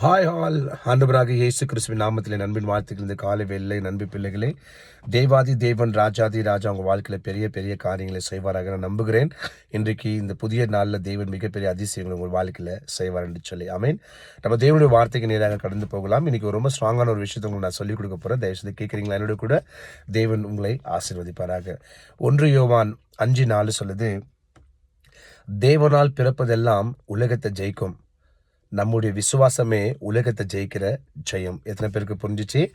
Hi hall ஆண்டவராக இயேசு கிறிஸ்துவின் நாமத்தில் நண்பின் வாழ்த்துக்கள். இந்த காலை வெள்ளை நண்பு பிள்ளைகளே தேவாதி தேவன் ராஜாதி ராஜா உங்கள் வாழ்க்கையில் பெரிய பெரிய காரியங்களை செய்வாராக நான் நம்புகிறேன். இன்றைக்கு இந்த புதிய நாளில் தேவன் மிகப்பெரிய அதிசயங்களை உங்கள் வாழ்க்கையில் செய்வார் என்று சொல்லி அமீன் நம்ம தேவனுடைய வார்த்தைக்கு நேராக கடந்து போகலாம். இன்றைக்கி ரொம்ப ஸ்ட்ராங்கான ஒரு விஷயத்தை உங்களுக்கு நான் சொல்லிக் கொடுக்க போகிறேன் தயவுசெய்து கேட்குறீங்களா என்னோட கூட? தேவன் உங்களை ஆசீர்வதிப்பாராக. ஒன்று யோவான் அஞ்சு நாலு சொல்லுது தேவனால் பிறப்பதெல்லாம் உலகத்தை ஜெயிக்கும். நம்முடைய விசுவாசமே உலகத்தை ஜெயிக்கிற ஜெயம். எத்தனை பேருக்கு புரிஞ்சிச்சு?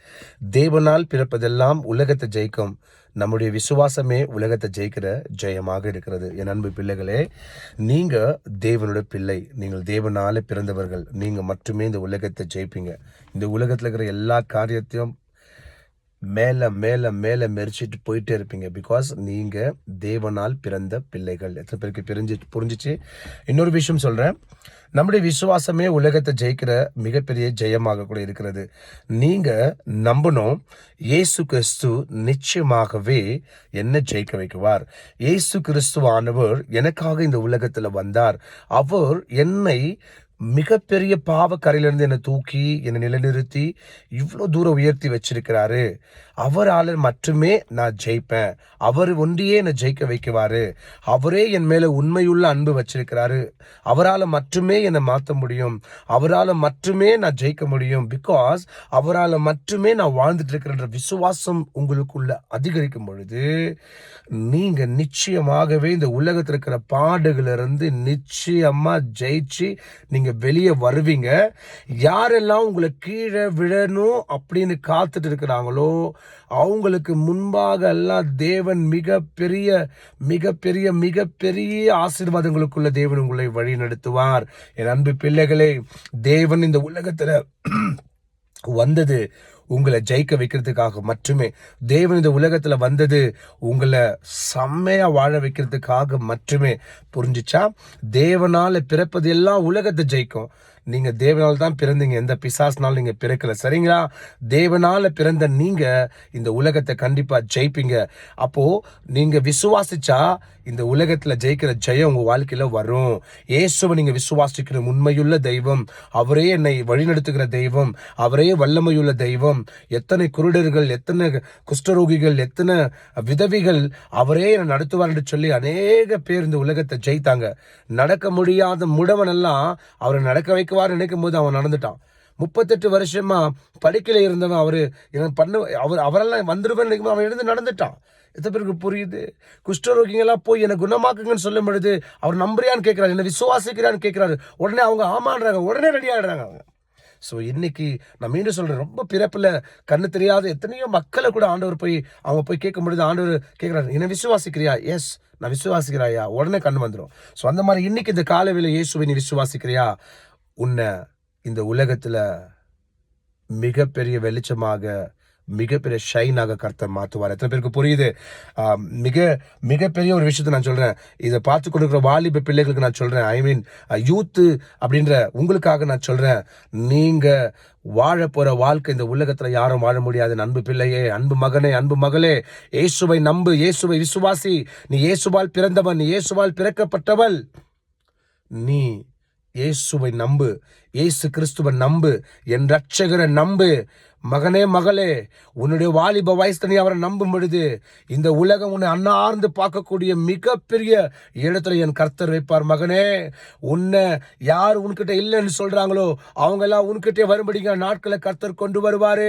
தேவனால் பிறப்பதெல்லாம் உலகத்தை ஜெயிக்கும். நம்முடைய விசுவாசமே உலகத்தை ஜெயிக்கிற ஜெயமாக இருக்கிறது. என் அன்பு பிள்ளைகளே நீங்கள் தேவனுடைய பிள்ளை. நீங்கள் தேவனால் பிறந்தவர்கள். நீங்கள் மட்டுமே இந்த உலகத்தை ஜெயிப்பீங்க. இந்த உலகத்தில் இருக்கிற எல்லா காரியத்தையும் மேலே மேலே மேலே மெரிச்சிட்டு போயிட்டே இருப்பீங்க. பிகாஸ் நீங்கள் தேவனால் பிறந்த பிள்ளைகள். எத்தனை பேருக்கு பிரிஞ்சு புரிஞ்சிச்சு? இன்னொரு விஷயம் சொல்கிறேன் நம்முடைய விசுவாசமே உலகத்தை ஜெயிக்கிற மிகப்பெரிய ஜெயமாக கூட இருக்கிறது. நீங்கள் நம்பணும் இயேசு கிறிஸ்து நிச்சயமாகவே என்ன ஜெயிக்க வைக்குவார். இயேசு கிறிஸ்து ஆனவர் எனக்காக இந்த உலகத்தில் வந்தார். அவர் என்னை மிகப்பெரிய பாவக்கரையிலேருந்து என்னை தூக்கி என்னை நிலைநிறுத்தி இவ்வளோ தூரம் உயர்த்தி வச்சிருக்கிறாரு. அவரால் மட்டுமே நான் ஜெயிப்பேன். அவர் ஒன்றியே என்னை ஜெயிக்க வைக்குவார். அவரே என் மேலே உண்மையுள்ள அன்பு வச்சிருக்கிறாரு. அவரால் மட்டுமே என்னை மாற்ற முடியும். அவரால் மட்டுமே நான் ஜெயிக்க முடியும். பிகாஸ் அவரால் மட்டுமே நான் வாழ்ந்துட்டு இருக்கிறன்ற விசுவாசம் உங்களுக்குள்ள அதிகரிக்கும் பொழுது நீங்கள் நிச்சயமாகவே இந்த உலகத்தில் இருக்கிற பாடுகளிலிருந்து நிச்சயமாக ஜெயிச்சு நீங்கள் வெளியே வருவீங்க. யாரெல்லாம் உங்களை கீழே விழணும் அப்படின்னு காத்துட்டு இருக்கிறாங்களோ அவங்களுக்கு முன்பாக எல்லாம் தேவன் மிகப்பெரிய மிகப்பெரிய மிகப்பெரிய ஆசீர்வாதங்களுக்குள்ள தேவன் உங்களை வழி நடத்துவார். என் அன்பு பிள்ளைகளே தேவன் இந்த உலகத்தில் வந்தது. உங்களை ஜெயிக்க வைக்கிறதுக்காக மட்டுமே. தேவன் இந்த உலகத்தில் வந்தது உங்களை செம்மையாக வாழ வைக்கிறதுக்காக மட்டுமே. புரிஞ்சிச்சா? தேவனால் பிறப்பது எல்லாம் உலகத்தை ஜெயிக்கும். நீங்கள் தேவனால் தான் பிறந்தீங்க. எந்த பிசாஸ்னாலும் நீங்கள் பிறக்கல. சரிங்களா? தேவனால் பிறந்த நீங்கள் இந்த உலகத்தை கண்டிப்பாக ஜெயிப்பீங்க. அப்போது நீங்கள் விசுவாசிச்சா இந்த உலகத்தில் ஜெயிக்கிற ஜெயம் உங்கள் வாழ்க்கையில் வரும். இயேசுவை நீங்கள் விசுவாசிக்கிற உண்மையுள்ள தெய்வம். அவரே என்னை வழிநடத்துகிற தெய்வம். அவரே வல்லமையுள்ள தெய்வம். எத்தனை குருடர்கள் எத்தனை குஷ்டரோகிகள் எத்தனை விதவிகள் அவரே என்னை நடத்துவார் என்று சொல்லி அநேக பேர் இந்த உலகத்தை ஜெயித்தாங்க. நடக்க முடியாத முடவனெல்லாம் அவரை நடக்க வைக்குவார் நினைக்கும் போது அவன் நடந்துட்டான். முப்பத்தெட்டு வருஷமா படுக்கையில் இருந்தவன் அவர் எனக்கு பண்ண அவர் அவரெல்லாம் வந்துருவேன் நினைக்கும் அவன் எழுந்து நடந்துட்டான். எத்தனை பேருக்கு புரியுது? குஷ்டரோகிங்கெல்லாம் போய் என்னை குணமாக்குங்கன்னு சொல்லும் பொழுது அவர் நம்புறியான்னு கேட்குறாரு என்ன விசுவாசிக்கிறான்னு கேட்குறாரு உடனே அவங்க ஆமான்றாங்க உடனே ரெடி ஆகிடுறாங்க அவங்க. ஸோ இன்னைக்கு நான் மீண்டும் சொல்கிறேன் ரொம்ப பிறப்பில் கண்ணு தெரியாத எத்தனையோ மக்களை கூட ஆண்டவர் போய் அவங்க போய் கேட்கும் பொழுது ஆண்டவர் கேட்குறாரு என்ன விசுவாசிக்கிறியா? எஸ் நான் விசுவாசிக்கிறாயா உடனே கண்ணு வந்துடும் ஸோ அந்த மாதிரி இன்னைக்கு இந்த காலவில இயேசுவை நீ விசுவாசிக்கிறியா? உன்னை இந்த உலகத்தில் மிகப்பெரிய வெளிச்சமாக மிகப்பெரிய ஷைனாக கர்த்தர் மாற்றுவார். எத்தனை பேருக்கு புரியுது? மிக மிகப்பெரிய ஒரு விஷயத்தை நான் சொல்கிறேன் இதை பார்த்து கொடுக்குற வாலிப பிள்ளைகளுக்கு நான் சொல்கிறேன் ஐ மீன் யூத்து அப்படின்ற உங்களுக்காக நான் சொல்கிறேன் நீங்கள் வாழ போகிற வாழ்க்கை இந்த உலகத்தில் யாரும் வாழ முடியாது. அன்பு பிள்ளையே அன்பு மகனே அன்பு மகளே இயேசுவை நம்பு இயேசுவை விசுவாசி. நீ இயேசுவால் பிறந்தவன் நீ இயேசுவால் பிறக்கப்பட்டவள். நீ இயேசுவை நம்பு. இயேசு கிறிஸ்துவை நம்பு. என் ரட்சகரை நம்பு. மகனே மகளே உன்னுடைய வாலிப வயசு நீ அவரை நம்பும் பொழுது இந்த உலகம் உன்னை அன்னார்ந்து பார்க்கக்கூடிய மிகப்பெரிய இடத்துல என் கர்த்தர் வைப்பார். மகனே உன்னை யார் உன்கிட்ட இல்லைன்னு சொல்கிறாங்களோ அவங்கெல்லாம் உன்கிட்டே வரும்படிங்க நாட்களை கர்த்தர் கொண்டு வருவார்.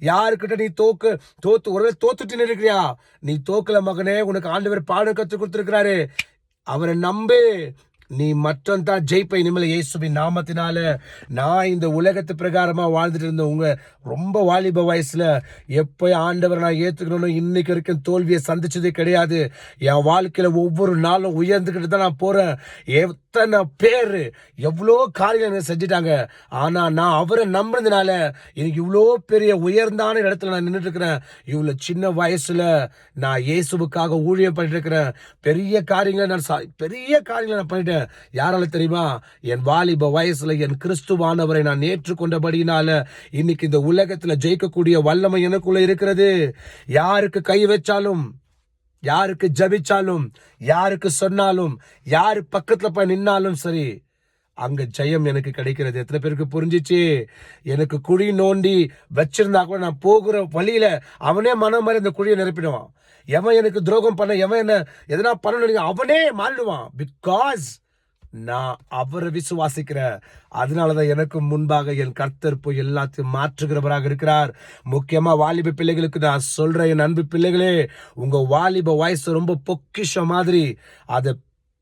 யாருக்கிட்ட நீ தோக்கு தோத்து ஒரு தோத்துட்டு இருக்கிறியா? நீ தோக்கல மகனே உனக்கு ஆண்டவர் பாடம் கற்றுக் கொடுத்துருக்கிறாரு. அவரை நம்பு. நீ மட்டும் தான் ஜெயிப்ப இனிமேல் இயேசுவின் நாமத்தினால நான் இந்த உலகத்து பிரகாரமாக வாழ்ந்துட்டு இருந்தேன் உங்க ரொம்ப வாலிப வயசுல எப்போ ஆண்டவர் நான் ஏத்துக்கணும் இன்னைக்கு வரைக்கும் தோல்வியை சந்திச்சதே கிடையாது. என் வாழ்க்கையில ஒவ்வொரு நாளும் உயர்ந்துக்கிட்டு தான் நான் போறேன். எத்தனை பேர்? எவ்வளோ காரியங்கள் செஞ்சுட்டாங்க. ஆனால் நான் அவரை நம்பினதுனால எனக்கு இவ்வளோ பெரிய உயர்ந்தான இடத்துல நான் நின்றுட்டு இருக்கிறேன் இவ்வளோ சின்ன வயசில் நான் இயேசுவுக்காக ஊழியம் பண்ணிட்டு இருக்கிறேன் பெரிய காரியங்களை நான் சா- பெரிய காரியங்களை நான் பண்ணிட்டேன். யாரால தெரியுமா? என் வாலிப வயசில் என் கிறிஸ்துவானவரை நான் ஏற்றுக்கொண்டபடியினால இன்னைக்கு இந்த உலகத்தில் ஜெயிக்கக்கூடிய வல்லமை எனக்குள்ளே இருக்கிறது. யாருக்கு கை வச்சாலும் யாருக்கு ஜபிச்சாலும் யாருக்கு சொன்னாலும் யார் பக்கத்துல போய் நின்னாலும் சரி அங்க ஜெயம் எனக்கு கிடைக்கிறது. எத்தனை பேருக்கு புரிஞ்சிச்சு? எனக்கு குழி நோண்டி வச்சிருந்தா கூட நான் போகிற வழியில அவனே மனம் மாதிரி அந்த குழியை நிரப்பிடுவான். எவன் எனக்கு துரோகம் பண்ண எவன் என்ன எதனா பண்ணணும் அவனே மாறிடுவான். பிகாஸ் நான் அவரை விசுவாசிக்கிறேன் அதனாலதான் எனக்கு முன்பாக என் கர்த்தர்ப்பு எல்லாத்தையும் மாற்றுகிறவராக இருக்கிறார். முக்கியமா வாலிப பிள்ளைகளுக்கு நான் சொல்றேன் என் அன்பு பிள்ளைகளே உங்க வாலிப வயசு ரொம்ப பொக்கிஷம் மாதிரி. அதை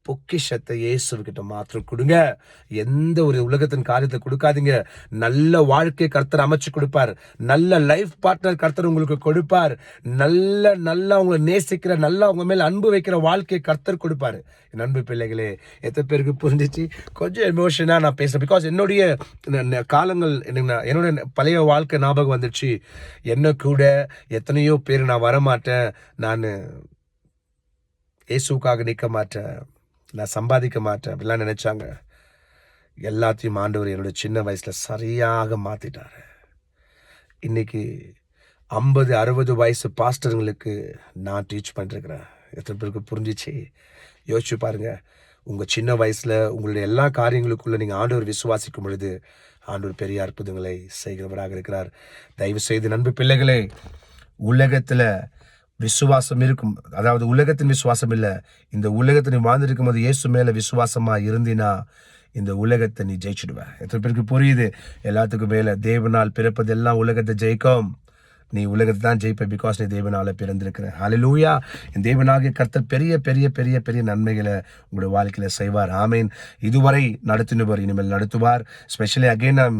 பொக்கிஷத்தை இயேசுக்கிட்ட மாத்திரம் கொடுங்க. எந்த ஒரு உலகத்தின் காரியத்தை கொடுக்காதீங்க. நல்ல வாழ்க்கையை கர்த்தர் அமைச்சு கொடுப்பார். நல்ல லைஃப் பார்ட்னர் கர்த்தர் உங்களுக்கு கொடுப்பார். நல்ல நல்லா உங்களை நேசிக்கிற நல்லா உங்க மேல அன்பு வைக்கிற வாழ்க்கையை கர்த்தர் கொடுப்பார். என் அன்பு பிள்ளைகளே எத்தனை பேருக்கு புரிஞ்சிச்சு? கொஞ்சம் எமோஷனாக நான் பேசுகிறேன் பிகாஸ் என்னுடைய காலங்கள் எனக்கு என்னோட பழைய வாழ்க்கை ஞாபகம் வந்துடுச்சு. என்ன கூட எத்தனையோ பேர் நான் வரமாட்டேன். நான் இயேசுக்காக நிற்க மாட்டேன். நான் சம்பாதிக்க மாட்டேன் அப்படிலாம் நினச்சாங்க. எல்லாத்தையும் ஆண்டவர் என்னோட சின்ன வயசில் சரியாக மாற்றிட்டார் இன்னைக்கு ஐம்பது அறுபது வயசு பாஸ்டருங்களுக்கு நான் டீச் பண்ணிருக்கிறேன். எத்தனை பேருக்கு புரிஞ்சிச்சு? யோசிச்சு பாருங்கள் உங்கள் சின்ன வயசில் உங்களுடைய எல்லா காரியங்களுக்குள்ளே நீங்கள் ஆண்டவர் விசுவாசிக்கும் பொழுது ஆண்டவர் பெரிய அற்புதங்களை செய்கிறவராக இருக்கிறார். தயவு செய்து நண்பு பிள்ளைகளே உலகத்தில் விசுவாசம் இருக்கும். அதாவது உலகத்தின் விசுவாசம் இல்லை. இந்த உலகத்தை நீ வாழ்ந்திருக்கும் போது இயேசு மேலே விசுவாசமாக இருந்தினா இந்த உலகத்தை நீ ஜெயிச்சுடுவேன் எத்தனை பேருக்கு புரியுது? எல்லாத்துக்கும் மேலே தேவனால் பிறப்பதெல்லாம் உலகத்தை ஜெயிக்கும். நீ உலகத்தை தான் ஜெயிப்ப பிகாஸ் நீ தேவனால பிறந்திருக்கிற ஹalleluya என் தேவனாகிய கர்த்தர் பெரிய பெரிய பெரிய பெரிய நன்மைகளை உங்களுடைய வாழ்க்கையில செய்வார். ஆமீன். இதுவரை நடத்தினவர் இனிமேல் நடத்துவார். ஸ்பெஷலி அகைன் நான்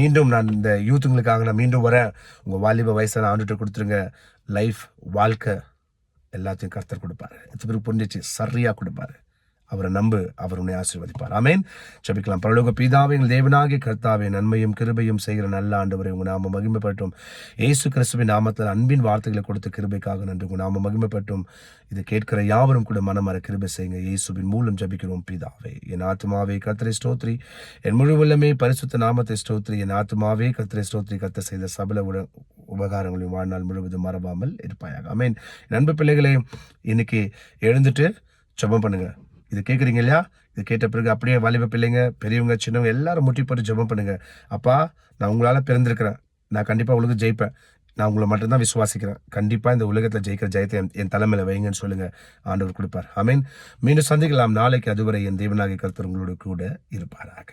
மீண்டும் நான் இந்த யூத்துங்களுக்காக நான் மீண்டும் வரேன். உங்க வாலிப வயசான ஆண்டுட்டு கொடுத்துருங்க. லைஃப் வாழ்க்கை எல்லாத்தையும் கர்த்தர் கொடுப்பாரு. எத்தனை பேருக்கு புரிஞ்சிச்சு? சரியா கொடுப்பாரு. அவரை நம்பு அவர் உன்னை ஆசீர்வதிப்பார். ஆமேன். ஜபிக்கலாம். பரலோக பிதாவே எங்கள் தேவனாகிய கர்த்தாவே நன்மையும் கிருபையும் செய்கிற நல்ல ஆண்டவரை உங்கள் நாம மகிமைப்பட்டும். இயேசு கிறிஸ்துவின் நாமத்தில் அன்பின் வார்த்தைகளை கொடுத்த கிருபைக்காக நன்றி. உங்கள் நாம மகிமைப்பட்டும். இது கேட்கிற யாவரும் கூட மனமர கிருபை செய்யுங்க. இயேசுவின் மூலம் ஜபிக்கிறோம் பிதாவே. என் ஆத்மாவே கத்திரை ஸ்தோத்ரி. என் முழு உள்ளமே பரிசுத்த நாமத்தை ஸ்தோத்ரி. என் ஆத்மாவே கத்திரை ஸ்தோத்ரி. கத்த செய்த சபல உட உபகாரங்களையும் வாழ்நாள் முழுவதும் மறவாமல் இருப்பாயாக. ஆமேன். நண்பு பிள்ளைகளே இன்னைக்கு எழுந்துட்டு ஜபம் பண்ணுங்கள் இது கேட்குறீங்க இல்லையா? இது கேட்ட பிறகு அப்படியே வாலிப பிள்ளைங்க பெரியவங்க சின்னவங்க எல்லாரும் முட்டி போட்டு ஜெபம் பண்ணுங்க. அப்பா நான் உங்களால் பிறந்திருக்கிறேன். நான் கண்டிப்பாக உங்களுக்கு ஜெயிப்பேன். நான் உங்களை மட்டும்தான் விசுவாசிக்கிறேன். கண்டிப்பாக இந்த உலகத்தில் ஜெயிக்கிற ஜெயத்தை என்- என் வைங்கன்னு சொல்லுங்கள் ஆண்டவர் கொடுப்பார். ஐ மீன் மீண்டும் சந்திக்கலாம். நாளைக்கு அதுவரை என் தேவனாகிய கருத்தர் உங்களோட கூட இருப்பாராக.